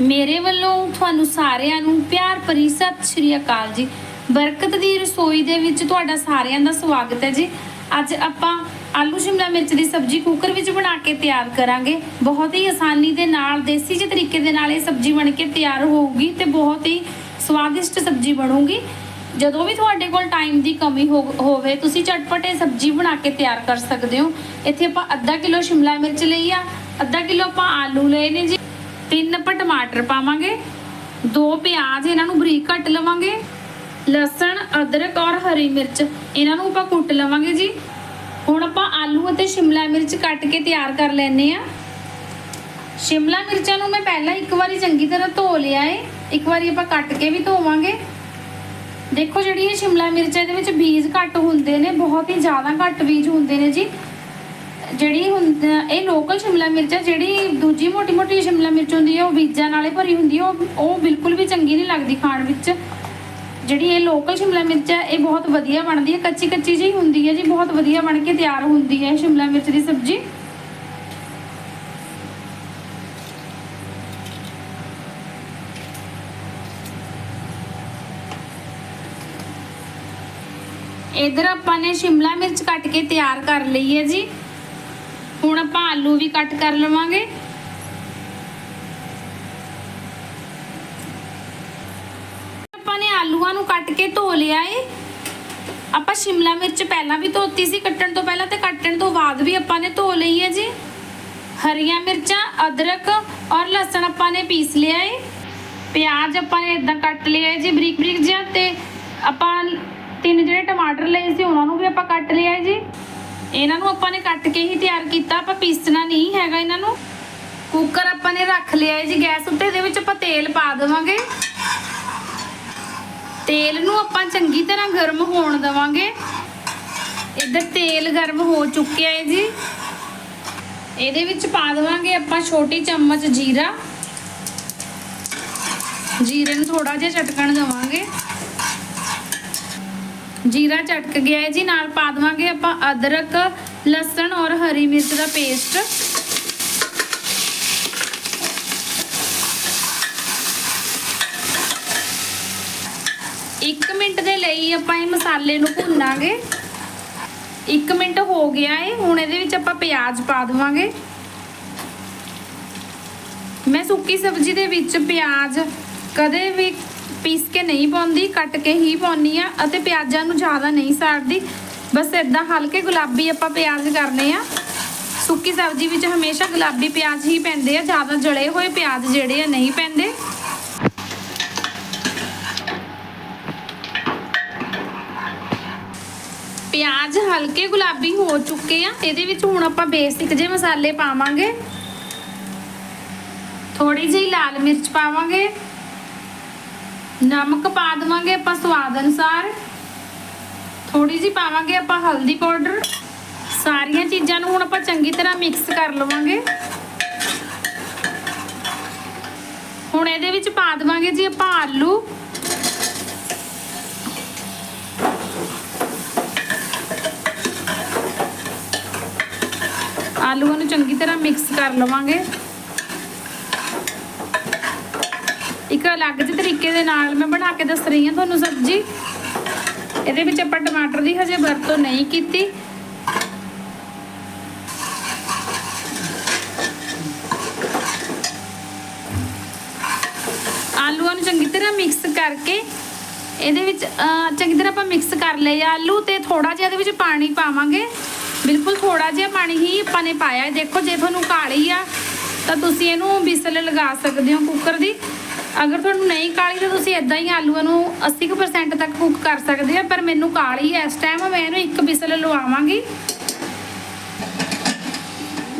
ਮੇਰੇ ਵੱਲੋਂ ਤੁਹਾਨੂੰ ਸਾਰਿਆਂ ਨੂੰ ਪਿਆਰ ਭਰੀ ਸਤਿ ਸ਼੍ਰੀ ਅਕਾਲ ਜੀ। ਬਰਕਤ ਦੀ ਰਸੋਈ ਦੇ ਵਿੱਚ ਤੁਹਾਡਾ ਸਾਰਿਆਂ ਦਾ ਸਵਾਗਤ ਹੈ ਜੀ। ਅੱਜ ਆਪਾਂ ਆਲੂ ਸ਼ਿਮਲਾ ਮਿਰਚ ਦੀ ਸਬਜ਼ੀ ਕੁੱਕਰ ਵਿੱਚ ਬਣਾ ਕੇ ਤਿਆਰ ਕਰਾਂਗੇ। ਬਹੁਤ ਹੀ ਆਸਾਨੀ ਦੇ ਨਾਲ, ਦੇਸੀ ਜਿਹੇ ਤਰੀਕੇ ਦੇ ਨਾਲ ਇਹ ਸਬਜ਼ੀ ਬਣ ਕੇ ਤਿਆਰ ਹੋਊਗੀ ਤੇ ਬਹੁਤ ਹੀ ਸਵਾਦਿਸ਼ਟ ਸਬਜ਼ੀ ਬਣੂਗੀ। ਜਦੋਂ ਵੀ ਤੁਹਾਡੇ ਕੋਲ ਟਾਈਮ ਦੀ ਕਮੀ ਹੋ- ਹੋਵੇ, ਤੁਸੀਂ ਝਟਪਟ ਇਹ ਸਬਜ਼ੀ ਬਣਾ ਕੇ ਤਿਆਰ ਕਰ ਸਕਦੇ ਹੋ। ਇੱਥੇ ਆਪਾਂ ਅੱਧਾ ਕਿਲੋ ਸ਼ਿਮਲਾ ਮਿਰਚ ਲਈ ਆ, ਅੱਧਾ ਕਿਲੋ ਆਪਾਂ ਆਲੂ ਲਏ ਨੇ ਜੀ। ਤਿੰਨ ਆਪਾਂ ਟਮਾਟਰ ਪਾਵਾਂਗੇ, ਦੋ ਪਿਆਜ਼ ਇਹਨਾਂ ਨੂੰ ਬਰੀਕ ਕੱਟ ਲਵਾਂਗੇ, ਲਸਣ, ਅਦਰਕ ਔਰ ਹਰੀ ਮਿਰਚ ਇਹਨਾਂ ਨੂੰ ਆਪਾਂ ਕੁੱਟ ਲਵਾਂਗੇ ਜੀ। ਹੁਣ ਆਪਾਂ ਆਲੂ ਅਤੇ ਸ਼ਿਮਲਾ ਮਿਰਚ ਕੱਟ ਕੇ ਤਿਆਰ ਕਰ ਲੈਨੇ ਆ ਸ਼ਿਮਲਾ ਮਿਰਚਾਂ ਨੂੰ ਮੈਂ ਪਹਿਲਾਂ ਇੱਕ ਵਾਰੀ ਚੰਗੀ ਤਰ੍ਹਾਂ ਧੋ ਲਿਆ ਏ, ਇੱਕ ਵਾਰੀ ਆਪਾਂ ਕੱਟ ਕੇ ਵੀ ਧੋਵਾਂਗੇ। ਦੇਖੋ ਜਿਹੜੀ ਇਹ ਸ਼ਿਮਲਾ ਮਿਰਚ ਇਹਦੇ ਵਿੱਚ ਬੀਜ ਘੱਟ ਹੁੰਦੇ ਨੇ, ਬਹੁਤ ਹੀ ਜ਼ਿਆਦਾ ਘੱਟ ਬੀਜ ਹੁੰਦੇ ਨੇ ਜੀ। ਜਿਹੜੀ ਹੁੰਦੀ ਇਹ ਲੋਕਲ ਸ਼ਿਮਲਾ ਮਿਰਚ ਹੈ ਜਿਹੜੀ ਦੂਜੀ ਮੋਟੀ ਮੋਟੀ ਸ਼ਿਮਲਾ ਮਿਰਚ ਹੁੰਦੀ ਹੈ ਉਹ ਬੀਜਾਂ ਨਾਲੇ ਭਰੀ ਹੁੰਦੀ ਹੈ ਉਹ ਉਹ ਬਿਲਕੁਲ ਵੀ ਚੰਗੀ ਨਹੀਂ ਲੱਗਦੀ ਖਾਣ ਵਿੱਚ। ਜਿਹੜੀ ਇਹ ਲੋਕਲ ਸ਼ਿਮਲਾ ਮਿਰਚ ਹੈ ਇਹ ਬਹੁਤ ਵਧੀਆ ਬਣਦੀ ਹੈ ਕੱਚੀ ਕੱਚੀ ਜਿਹੀ ਹੁੰਦੀ ਹੈ ਜੀ, ਬਹੁਤ ਵਧੀਆ ਬਣ ਕੇ ਤਿਆਰ ਹੁੰਦੀ ਹੈ ਇਹ ਸ਼ਿਮਲਾ ਮਿਰਚ ਦੀ ਸਬਜ਼ੀ। ਇਧਰ ਆਪਾਂ ਨੇ ਸ਼ਿਮਲਾ ਮਿਰਚ ਕੱਟ ਕੇ ਤਿਆਰ ਕਰ ਲਈ ਹੈ ਜੀ। ਹੁਣ ਆਪਾਂ ਆਲੂ ਵੀ ਕੱਟ ਕਰ ਲਵਾਂਗੇ। ਆਪਾਂ ਨੇ ਆਲੂਆਂ ਨੂੰ ਕੱਟ ਕੇ ਧੋ ਲਿਆ ਏ। ਆਪਾਂ ਸ਼ਿਮਲਾ ਮਿਰਚ ਪਹਿਲਾਂ ਵੀ ਧੋਤੀ ਸੀ, ਕੱਟਣ ਤੋਂ ਪਹਿਲਾਂ ਤੇ ਕੱਟਣ ਤੋਂ ਬਾਅਦ ਵੀ ਆਪਾਂ ਨੇ ਧੋ ਲਈ ਹੈ ਜੀ। ਹਰੀਆਂ ਮਿਰਚਾਂ, ਅਦਰਕ ਔਰ ਲਸਣ ਆਪਾਂ ਨੇ ਪੀਸ ਲਿਆ ਏ। ਪਿਆਜ਼ ਆਪਾਂ ਨੇ ਇਦਾਂ ਕੱਟ ਲਿਆ ਏ ਜੀ ਬਰੀਕ ਬਰੀਕ ਜਿਹਾ ਤੇ ਆਪਾਂ ਤਿੰਨ ਜਿਹੜੇ ਟਮਾਟਰ ਲਏ ਸੀ, ਉਹਨਾਂ ਨੂੰ ਵੀ ਆਪਾਂ ਕੱਟ ਲਿਆ ਏ ਜੀ। ਇਹਨਾਂ ਨੂੰ ਆਪਾਂ ਨੇ ਕੱਟ ਕੇ ਹੀ ਤਿਆਰ ਕੀਤਾ, ਆਪਾਂ ਪੀਸਣਾ ਨਹੀਂ ਹੈਗਾ ਇਹਨਾਂ ਨੂੰ। ਕੁੱਕਰ ਆਪਾਂ ਨੇ ਰੱਖ ਲਿਆ ਏ ਜੀ, ਗੈਸ ਉੱਤੇ, ਇਹਦੇ ਵਿੱਚ ਆਪਾਂ ਤੇਲ ਪਾ ਦੇਵਾਂਗੇ। ਤੇਲ ਨੂੰ ਆਪਾਂ ਚੰਗੀ ਤਰ੍ਹਾਂ ਗਰਮ ਹੋਣ ਦੇਵਾਂਗੇ। ਇੱਧਰ ਤੇਲ ਗਰਮ ਹੋ ਚੁੱਕਿਆ ਹੈ ਜੀ। ਇਹਦੇ ਵਿੱਚ ਪਾ ਦੇਵਾਂਗੇ ਆਪਾਂ ਛੋਟੀ ਚਮਚ ਜੀਰਾ। ਜੀਰੇ ਨੂੰ ਥੋੜਾ ਜਿਹਾ ਚਟਕਣ ਦੇਵਾਂਗੇ। ਜੀਰਾ ਚਟਕ ਗਿਆ ਹੈ ਜੀ। ਨਾਲ ਪਾ ਦੇਵਾਂਗੇ ਆਪਾਂ ਅਦਰਕ, ਲਸਣ ਔਰ ਹਰੀ ਮਿਰਚ ਦਾ ਪੇਸਟ। ਇੱਕ ਮਿੰਟ ਦੇ ਲਈ ਆਪਾਂ ਇਹ ਮਸਾਲੇ ਨੂੰ ਭੁੰਨਾਂਗੇ। 1 ਮਿੰਟ ਹੋ ਗਿਆ ਏ। ਹੁਣ ਇਹਦੇ ਵਿੱਚ ਆਪਾਂ ਪਿਆਜ਼ ਪਾ ਦੇਵਾਂਗੇ। ਮੈਂ ਸੁੱਕੀ ਸਬਜ਼ੀ ਦੇ ਵਿੱਚ ਪਿਆਜ਼ ਕਦੇ ਵੀ ਪੀਸ ਕੇ ਨਹੀਂ ਪਾਉਂਦੀ, ਕੱਟ ਕੇ ਹੀ ਪਾਉਣੀ ਆ ਅਤੇ ਪਿਆਜ਼ਾਂ ਨੂੰ ਜ਼ਿਆਦਾ ਨਹੀਂ ਸਾੜਦੀ। ਬਸ ਇਦਾਂ ਹਲਕੇ ਗੁਲਾਬੀ ਆਪਾਂ ਪਿਆਜ਼ ਕਰਨੇ ਆ। ਸੁੱਕੀ ਸਬਜ਼ੀ ਵਿੱਚ ਹਮੇਸ਼ਾ ਗੁਲਾਬੀ ਪਿਆਜ਼ ਹੀ ਪੈਂਦੇ ਆ, ਜ਼ਿਆਦਾ ਜਲੇ ਹੋਏ ਪਿਆਜ਼ ਜਿਹੜੇ ਆ ਨਹੀਂ ਪੈਂਦੇ। ਪਿਆਜ਼ ਹਲਕੇ ਗੁਲਾਬੀ ਹੋ ਚੁੱਕੇ ਆ, ਇਹਦੇ ਵਿੱਚ ਹੁਣ ਆਪਾਂ ਬੇਸਿਕ ਜਿਹੇ ਮਸਾਲੇ ਪਾਵਾਂਗੇ। ਥੋੜੀ ਜਿਹੀ ਲਾਲ ਮਿਰਚ ਪਾਵਾਂਗੇ। ਨਮਕ ਪਾ ਦੇਵਾਂਗੇ ਆਪਾਂ ਸਵਾਦ ਅਨੁਸਾਰ। ਥੋੜੀ ਜਿਹੀ ਪਾਵਾਂਗੇ ਆਪਾਂ ਹਲਦੀ ਪਾਊਡਰ। ਸਾਰੀਆਂ ਚੀਜ਼ਾਂ ਨੂੰ ਹੁਣ ਆਪਾਂ ਚੰਗੀ ਤਰ੍ਹਾਂ ਮਿਕਸ ਕਰ ਲਵਾਂਗੇ। ਹੁਣ ਇਹਦੇ ਵਿੱਚ ਪਾ ਦੇਵਾਂਗੇ ਜੀ ਆਪਾਂ ਆਲੂ। ਆਲੂਆਂ ਨੂੰ ਚੰਗੀ ਤਰ੍ਹਾਂ ਮਿਕਸ ਕਰ ਲਵਾਂਗੇ। ਇੱਕ ਅਲੱਗ ਜਿਹੇ ਤਰੀਕੇ ਦੇ ਨਾਲ ਮੈਂ ਬਣਾ ਕੇ ਦੱਸ ਰਹੀ ਹਾਂ ਤੁਹਾਨੂੰ ਸਬਜ਼ੀ। ਇਹਦੇ ਵਿੱਚ ਆਪਾਂ ਟਮਾਟਰ ਦੀ ਹਜੇ ਵਰਤੋਂ ਨਹੀਂ ਕੀਤੀ। ਆਲੂਆਂ ਨੂੰ ਚੰਗੀ ਤਰ੍ਹਾਂ ਮਿਕਸ ਕਰਕੇ ਇਹਦੇ ਵਿੱਚ ਅਹ, ਚੰਗੀ ਤਰ੍ਹਾਂ ਆਪਾਂ ਮਿਕਸ ਕਰ ਲਏ ਆਲੂ ਤੇ ਥੋੜਾ ਜਿਹਾ ਇਹਦੇ ਵਿੱਚ ਪਾਣੀ ਪਾਵਾਂਗੇ। ਬਿਲਕੁਲ ਥੋੜਾ ਜਿਹਾ ਪਾਣੀ ਹੀ ਆਪਾਂ ਨੇ ਪਾਇਆ। ਹੈ ਦੇਖੋ ਜੇ ਤੁਹਾਨੂੰ ਕਾਲੀ ਆ ਤਾਂ ਤੁਸੀਂ ਇਹਨੂੰ ਵਿਸਲ ਲਗਾ ਸਕਦੇ ਹੋ ਕੁੱਕਰ ਦੀ। ਅਗਰ ਤੁਹਾਨੂੰ ਨਹੀਂ ਕਾਲੀ ਤਾਂ ਤੁਸੀਂ ਇਦਾਂ ਹੀ ਆਲੂਆਂ ਨੂੰ 80% ਤੱਕ ਕੁੱਕ ਕਰ ਸਕਦੇ ਆ, ਪਰ ਮੈਨੂੰ ਕਾਲੀ ਇਸ ਟਾਈਮ ਮੈਂ ਇਹਨੂੰ ਇੱਕ ਵਿਸਲ ਲਵਾਵਾਂਗੀ।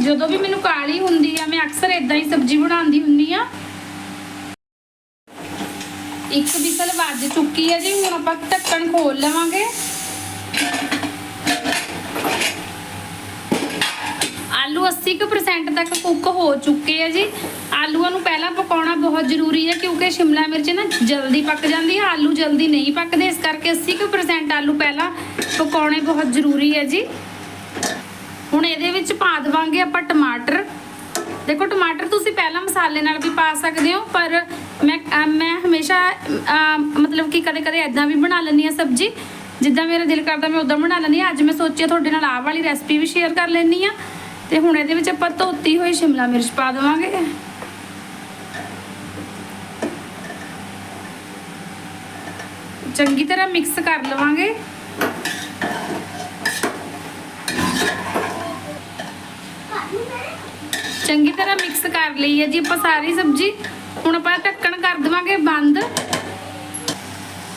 ਜਦੋਂ ਵੀ ਮੈਨੂੰ ਕਾਲੀ ਹੁੰਦੀ ਆ, ਮੈਂ ਅਕਸਰ ਇਦਾਂ ਹੀ ਸਬਜ਼ੀ ਬਣਾਉਂਦੀ ਹੁੰਦੀ ਆ। ਇੱਕ ਵਿਸਲ ਵੱਜ ਚੁੱਕੀ ਹੈ ਜੀ, ਹੁਣ ਆਪਾਂ ਢੱਕਣ ਖੋਲ ਲਵਾਂਗੇ। ਆਲੂ 80% ਤੱਕ ਕੁੱਕ ਹੋ ਚੁੱਕੇ ਆ ਜੀ। ਆਲੂਆਂ ਨੂੰ ਪਹਿਲਾਂ ਪਕਾਉਣਾ ਬਹੁਤ ਜ਼ਰੂਰੀ ਹੈ ਕਿਉਂਕਿ ਸ਼ਿਮਲਾ ਮਿਰਚ ਨਾ ਜਲਦੀ ਪੱਕ ਜਾਂਦੀ ਹੈ, ਆਲੂ ਜਲਦੀ ਨਹੀਂ ਪੱਕਦੇ। ਇਸ ਕਰਕੇ 80% ਆਲੂ ਪਹਿਲਾਂ ਪਕਾਉਣੇ ਬਹੁਤ ਜ਼ਰੂਰੀ ਹੈ ਜੀ। ਹੁਣ ਇਹਦੇ ਵਿੱਚ ਪਾ ਦੇਵਾਂਗੇ ਆਪਾਂ ਟਮਾਟਰ। ਦੇਖੋ ਟਮਾਟਰ ਤੁਸੀਂ ਪਹਿਲਾਂ ਮਸਾਲੇ ਨਾਲ ਵੀ ਪਾ ਸਕਦੇ ਹੋ, ਪਰ ਮੈਂ ਮੈਂ ਹਮੇਸ਼ਾ ਮਤਲਬ ਕਿ ਕਦੇ-ਕਦੇ ਐਦਾਂ ਵੀ ਬਣਾ ਲੈਂਦੀ ਆ ਸਬਜ਼ੀ। ਜਿੱਦਾਂ ਮੇਰਾ ਦਿਲ ਕਰਦਾ ਮੈਂ ਉਦਾਂ ਬਣਾ ਲੈਂਦੀ ਆ ਅੱਜ ਮੈਂ ਸੋਚਿਆ ਤੁਹਾਡੇ ਨਾਲ ਆਹ ਵਾਲੀ ਰੈਸਪੀ ਵੀ ਸ਼ੇਅਰ ਕਰ ਲੈਂਦੀ ਆ ਤੇ ਹੁਣ ਇਹਦੇ ਵਿੱਚ ਆਪਾਂ ਧੋਤੀ ਹੋਈ ਸ਼ਿਮਲਾ ਮਿਰਚ ਪਾ ਦੇਵਾਂਗੇ। ਚੰਗੀ ਤਰ੍ਹਾਂ ਮਿਕਸ ਕਰ ਲਵਾਂਗੇ। ਚੰਗੀ ਤਰ੍ਹਾਂ ਮਿਕਸ ਕਰ ਲਈ ਹੈ ਜੀ ਆਪਾਂ ਸਾਰੀ ਸਬਜ਼ੀ। ਹੁਣ ਆਪਾਂ ਢੱਕਣ ਕਰ ਦੇਵਾਂਗੇ ਬੰਦ।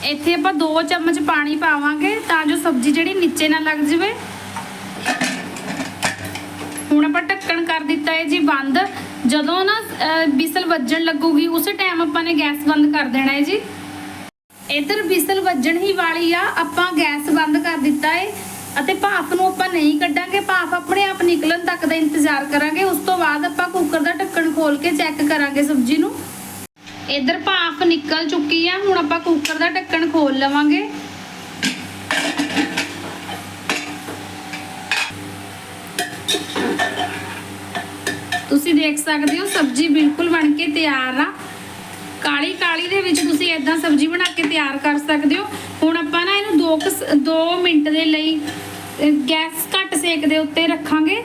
ਇੱਥੇ ਆਪਾਂ 2 ਚਮਚ ਪਾਣੀ ਪਾਵਾਂਗੇ ਤਾਂ ਜੋ ਸਬਜ਼ੀ ਜਿਹੜੀ ਨੀਚੇ ਨਾ ਲੱਗ ਜਾਵੇ। ਹੁਣ ਆਪਾਂ ਢੱਕਣ ਕਰ ਦਿੱਤਾ ਹੈ ਜੀ ਬੰਦ। ਜਦੋਂ ਨਾ ਅਹ, ਵੱਜਣ ਲੱਗੂਗੀ ਉਸੇ ਟਾਈਮ ਆਪਾਂ ਨੇ ਗੈਸ ਬੰਦ ਕਰ ਦੇਣਾ ਹੈ ਜੀ। ਇਧਰ ਵਿਸਲ ਵੱਜਣ ਹੀ ਵਾਲੀ ਆ ਆਪਾਂ ਗੈਸ ਬੰਦ ਕਰ ਦਿੱਤਾ ਏ। ਅਤੇ ਭਾਫ ਨੂੰ ਆਪਾਂ ਨਹੀਂ ਕੱਢਾਂਗੇ ਭਾਫ ਆਪਣੇ ਆਪ ਨਿਕਲਣ ਤੱਕ ਦਾ ਇੰਤਜ਼ਾਰ ਕਰਾਂਗੇ। ਉਸ ਤੋਂ ਬਾਅਦ ਆਪਾਂ ਕੁੱਕਰ ਦਾ ਢੱਕਣ ਖੋਲ ਕੇ ਚੈੱਕ ਕਰਾਂਗੇ ਸਬਜ਼ੀ ਨੂੰ। ਇਧਰ ਭਾਫ ਨਿਕਲ ਚੁੱਕੀ ਆ ਹੁਣ ਆਪਾਂ ਕੁੱਕਰ ਦਾ ਢੱਕਣ ਖੋਲ ਲਵਾਂਗੇ। ਤੁਸੀਂ ਦੇਖ ਸਕਦੇ ਹੋ, ਸਬਜ਼ੀ ਬਿਲਕੁਲ ਬਣ ਕੇ ਤਿਆਰ ਆ। ਕਾਲੀ ਕਾਲੀ ਦੇ ਵਿੱਚ ਤੁਸੀਂ ਇਦਾਂ ਸਬਜ਼ੀ ਬਣਾ ਕੇ ਤਿਆਰ ਕਰ ਸਕਦੇ ਹੋ। ਹੁਣ ਆਪਾਂ ਨਾ ਇਹਨੂੰ 2 2 ਮਿੰਟ ਦੇ ਲਈ ਗੈਸ ਘੱਟ ਸੇਕ ਦੇ ਉੱਤੇ ਰੱਖਾਂਗੇ।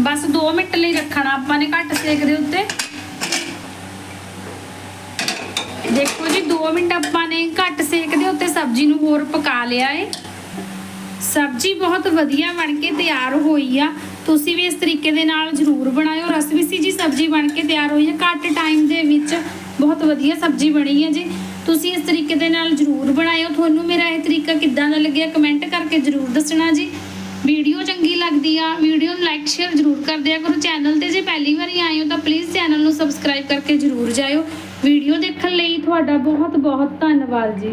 ਬਸ 2 ਮਿੰਟ ਲਈ ਰੱਖਣਾ ਆਪਾਂ ਨੇ ਘੱਟ ਸੇਕ ਦੇ ਉੱਤੇ। ਦੇਖੋ ਜੀ 2 ਮਿੰਟ ਆਪਾਂ ਨੇ ਘੱਟ ਸੇਕ ਦੇ ਉੱਤੇ ਸਬਜ਼ੀ ਨੂੰ ਹੋਰ ਪਕਾ ਲਿਆ ਏ। ਸਬਜ਼ੀ ਬਹੁਤ ਵਧੀਆ ਬਣ ਕੇ ਤਿਆਰ ਹੋਈ ਆ। ਤੁਸੀਂ ਵੀ ਇਸ ਤਰੀਕੇ ਦੇ ਨਾਲ ਜ਼ਰੂਰ ਬਣਾਇਓ। ਰਸਮੀਸੀ ਜੀ ਸਬਜ਼ੀ ਬਣ ਕੇ ਤਿਆਰ ਹੋਈ ਆ। ਘੱਟ ਟਾਈਮ ਦੇ ਵਿੱਚ ਬਹੁਤ ਵਧੀਆ ਸਬਜ਼ੀ ਬਣੀ ਹੈ ਜੀ। ਤੁਸੀਂ ਇਸ ਤਰੀਕੇ ਦੇ ਨਾਲ ਜ਼ਰੂਰ ਬਣਾਇਓ। ਤੁਹਾਨੂੰ ਮੇਰਾ ਇਹ ਤਰੀਕਾ ਕਿੱਦਾਂ ਦਾ ਲੱਗਿਆ ਕਮੈਂਟ ਕਰਕੇ ਜ਼ਰੂਰ ਦੱਸਣਾ ਜੀ। ਵੀਡੀਓ ਚੰਗੀ ਲੱਗਦੀ ਆ, ਵੀਡੀਓ ਨੂੰ ਲਾਈਕ ਸ਼ੇਅਰ ਜ਼ਰੂਰ ਕਰ ਦਿਆ ਕਰੋ। ਚੈਨਲ ਤੇ ਜੇ ਪਹਿਲੀ ਵਾਰੀ ਆਏ ਹੋ ਤਾਂ ਪਲੀਜ਼ ਚੈਨਲ ਨੂੰ ਸਬਸਕ੍ਰਾਈਬ ਕਰਕੇ ਜ਼ਰੂਰ ਜਾਇਓ। ਵੀਡੀਓ ਦੇਖਣ ਲਈ ਤੁਹਾਡਾ ਬਹੁਤ ਬਹੁਤ ਧੰਨਵਾਦ ਜੀ।